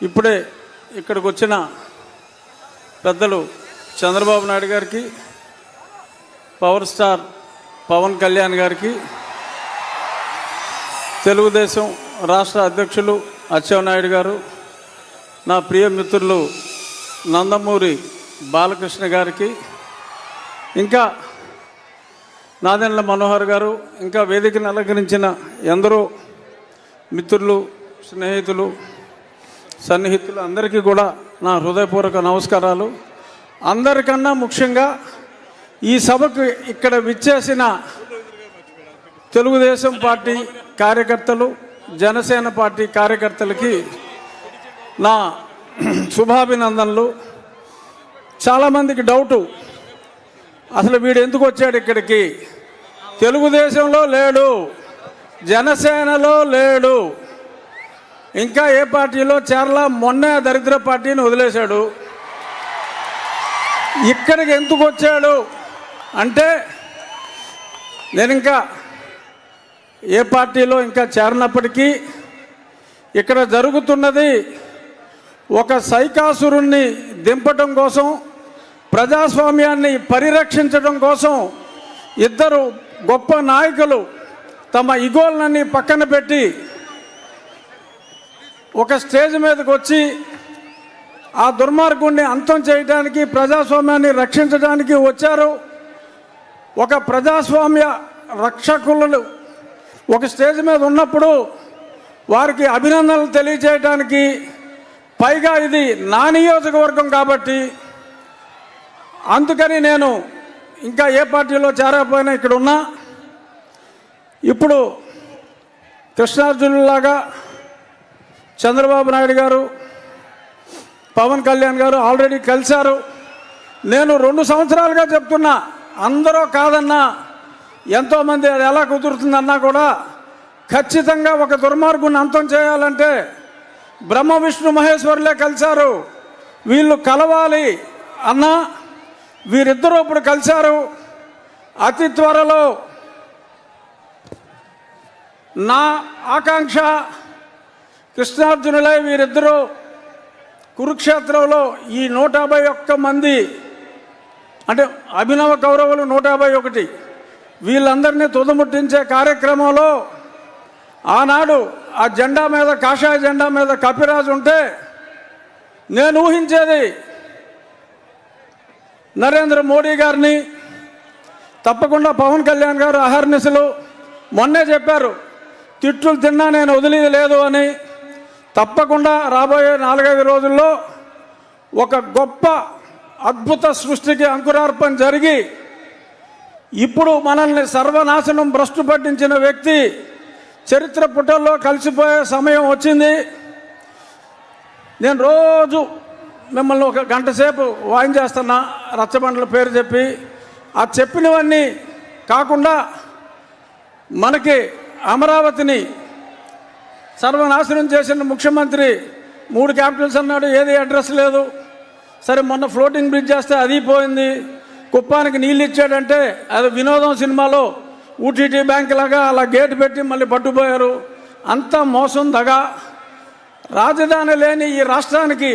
ఇప్పుడే ఇక్కడికి వచ్చిన పెద్దలు చంద్రబాబు నాయుడు గారికి పవర్ స్టార్ పవన్ కళ్యాణ్ గారికి తెలుగుదేశం రాష్ట్ర అధ్యక్షులు అచ్చెన్నాయుడు గారు నా ప్రియ మిత్రులు నందమూరి బాలకృష్ణ గారికి ఇంకా నాదెండ్ల మనోహర్ గారు ఇంకా వేదికను అలంకరించిన ఎందరో మిత్రులు స్నేహితులు సన్నిహితులు అందరికీ కూడా నా హృదయపూర్వక నమస్కారాలు. అందరికన్నా ముఖ్యంగా ఈ సభకు ఇక్కడ విచ్చేసిన తెలుగుదేశం పార్టీ కార్యకర్తలు జనసేన పార్టీ కార్యకర్తలకి నా శుభాభినందనలు. చాలామందికి డౌటు అసలు వీడు ఎందుకు వచ్చాడు ఇక్కడికి? తెలుగుదేశంలో లేడు జనసేనలో లేడు. ఇంకా ఏ పార్టీలో చేరలా మొన్నే దరిద్ర పార్టీని వదిలేశాడు? ఇక్కడికి ఎందుకు వచ్చాడు? అంటే నేను ఇంకా ఏ పార్టీలో ఇంకా చేరినప్పటికీ ఇక్కడ జరుగుతున్నది ఒక సైకాసురుణ్ణి దింపటం కోసం ప్రజాస్వామ్యాన్ని పరిరక్షించడం కోసం ఇద్దరు గొప్ప నాయకులు తమ ఇగోలన్నీ పక్కన పెట్టి ఒక స్టేజ్ మీదకి వచ్చి ఆ దుర్మార్గుణ్ణి అంతం చేయడానికి ప్రజాస్వామ్యాన్ని రక్షించడానికి వచ్చారు. ఒక ప్రజాస్వామ్య రక్షకులు ఒక స్టేజ్ మీద ఉన్నప్పుడు వారికి అభినందనలు తెలియజేయడానికి పైగా ఇది నా నియోజకవర్గం కాబట్టి అందుకని నేను ఇంకా ఏ పార్టీలో చేరకపోయినా ఇక్కడ ఉన్నా. ఇప్పుడు కృష్ణార్జునులాగా చంద్రబాబు నాయుడు గారు పవన్ కళ్యాణ్ గారు ఆల్రెడీ కలిశారు. నేను రెండు సంవత్సరాలుగా చెప్తున్నా అందరూ కాదన్నా ఎంతోమంది అది ఎలా కుదురుతుందన్నా కూడా ఖచ్చితంగా ఒక దుర్మార్గుని అంతం చేయాలంటే బ్రహ్మ విష్ణు మహేశ్వరులే కలిశారు. వీళ్ళు కలవాలి అన్నా వీరిద్దరూ ఇప్పుడు కలిశారు. అతి త్వరలో నా ఆకాంక్ష కృష్ణార్జునులై వీరిద్దరూ కురుక్షేత్రంలో ఈ నూట యాభై ఒక్క మంది అంటే అభినవ కౌరవులు నూట యాభై ఒకటి. వీళ్ళందరినీ తుదముట్టించే కార్యక్రమంలో ఆనాడు ఆ జెండా మీద కాషాయ జెండా మీద కపిరాజు ఉంటే నేను ఊహించేది నరేంద్ర మోడీ గారిని తప్పకుండా పవన్ కళ్యాణ్ గారు అహర్నిశలు మొన్నే చెప్పారు తిట్లు తిన్నా నేను వదిలేది లేదు అని తప్పకుండా రాబోయే నాలుగైదు రోజుల్లో ఒక గొప్ప అద్భుత సృష్టికి అంకురార్పణ జరిగి ఇప్పుడు మనల్ని సర్వనాశనం భ్రష్టు పట్టించిన వ్యక్తి చరిత్ర పుటల్లో కలిసిపోయే సమయం వచ్చింది. నేను రోజు మిమ్మల్ని ఒక గంట సేపు వాయించేస్తున్నా రచ్చబండల పేరు చెప్పి. ఆ చెప్పినవన్నీ కాకుండా మనకి అమరావతిని సర్వనాశనం చేసిన ముఖ్యమంత్రి మూడు క్యాపిటల్స్ అన్నాడు ఏది అడ్రస్ లేదు. సరే మొన్న ఫ్లోటింగ్ బ్రిడ్జ్ చేస్తే అది పోయింది. కుప్పానికి నీళ్ళు ఇచ్చాడంటే అది వినోదం సినిమాలో ఊటీటీ బ్యాంక్ లాగా అలా గేట్ పెట్టి మళ్ళీ పట్టుపోయారు అంతా మోసం దగా. రాజధాని లేని ఈ రాష్ట్రానికి